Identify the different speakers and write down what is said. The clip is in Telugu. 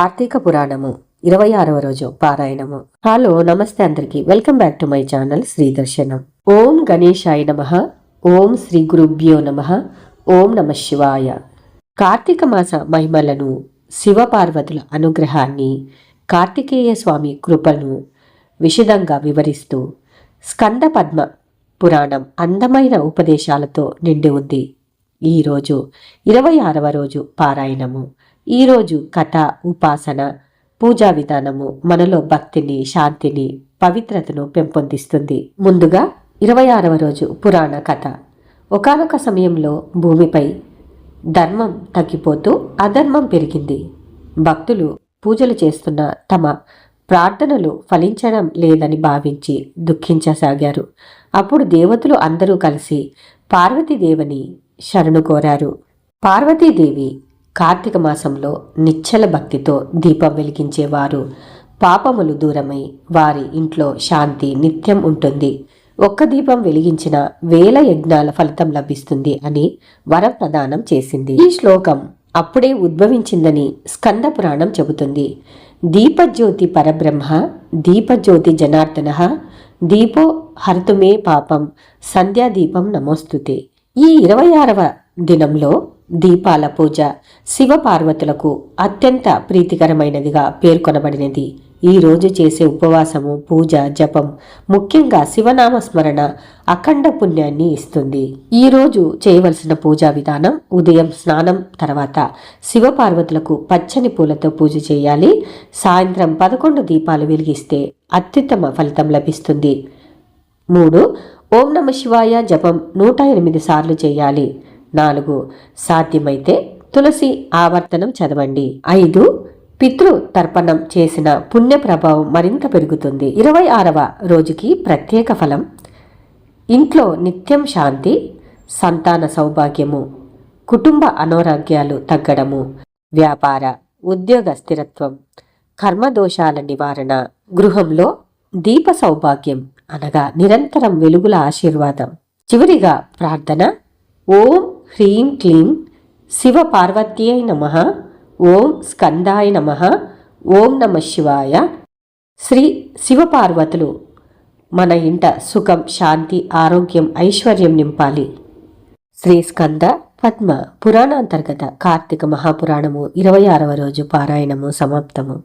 Speaker 1: కార్తీక పురాణము ఇరవై ఆరవ రోజు పారాయణము. హలో నమస్తే అందరికి. Welcome back to my channel Shri Darshanam. ఓం గణేశాయ నమ. ఓం శ్రీ గురుభ్యో నమ. ఓం నమ శివాయ. కార్తీక మాస మహిమలను శివపార్వతుల అనుగ్రహాన్ని కార్తికేయ స్వామి కృపను విషదంగా వివరిస్తూ స్కంద పద్మ పురాణం అందమైన ఉపదేశాలతో నిండి ఉంది. ఈరోజు ఇరవై ఆరవ రోజు పారాయణము. ఈరోజు కథ ఉపాసన పూజా విధానము మనలో భక్తిని శాంతిని పవిత్రతను పెంపొందిస్తుంది. ముందుగా ఇరవై ఆరవ రోజు పురాణ కథ. ఒకనొక సమయంలో భూమిపై ధర్మం తగ్గిపోతూ అధర్మం పెరిగింది. భక్తులు పూజలు చేస్తున్న తమ ప్రార్థనలు ఫలించడం లేదని భావించి దుఃఖించసాగారు. అప్పుడు దేవతలు అందరూ కలిసి పార్వతీదేవిని శరణు కోరారు. పార్వతీదేవి కార్తీక మాసంలో నిశ్చల భక్తితో దీపం వెలిగించేవారు. పాపములు దూరమై వారి ఇంట్లో శాంతి నిత్యం ఉంటుంది. ఒక్క దీపం వెలిగించిన వేల యజ్ఞాల ఫలితం లభిస్తుంది అని వరం ప్రదానం చేసింది. ఈ శ్లోకం అప్పుడే ఉద్భవించిందని స్కంద పురాణం చెబుతుంది. దీపజ్యోతి పరబ్రహ్మ దీపజ్యోతి జనార్దన దీపో హర్తుమే పాపం సంధ్యాదీపం నమోస్తుతే. ఈ ఇరవై ఆరవ దినంలో దీపాల పూజ శివపార్వతులకు అత్యంత ప్రీతికరమైనదిగా పేర్కొనబడినది. ఈ రోజు చేసే ఉపవాసము పూజ జపం ముఖ్యంగా శివనామ స్మరణ అఖండ పుణ్యాన్ని ఇస్తుంది. ఈ రోజు చేయవలసిన పూజా విధానం ఉదయం స్నానం తర్వాత శివపార్వతులకు పచ్చని పూలతో పూజ చేయాలి. సాయంత్రం పదకొండు దీపాలు వెలిగిస్తే అత్యుత్తమ ఫలితం లభిస్తుంది. మూడు ఓం నమ శివాయ జపం నూట ఎనిమిది సార్లు చేయాలి. నాలుగు. సాధ్యమైతే తులసి ఆవర్తనం చదవండి. ఐదు. పితృ తర్పణం చేసిన పుణ్య ప్రభావం మరింత పెరుగుతుంది. ఇరవై ఆరవ రోజుకి ప్రత్యేక ఫలం. ఇంట్లో నిత్యం శాంతి సంతాన సౌభాగ్యము కుటుంబ అనారోగ్యాలు తగ్గడము వ్యాపార ఉద్యోగ స్థిరత్వం కర్మదోషాల నివారణ గృహంలో దీప సౌభాగ్యం అనగా నిరంతరం వెలుగుల ఆశీర్వాదం. చివరిగా ప్రార్థన. ఓం హ్రీం క్లీం శివ పార్వత్యై నమ ఓం స్కందాయ నమ ఓం నమ శివాయ. శ్రీ శివపార్వతులు మన ఇంట సుఖం శాంతి ఆరోగ్యం ఐశ్వర్యం నింపాలి. శ్రీ స్కంద పద్మ పురాణాంతర్గత కార్తీక మహాపురాణము ఇరవై ఆరవ రోజు పారాయణము సమాప్తము.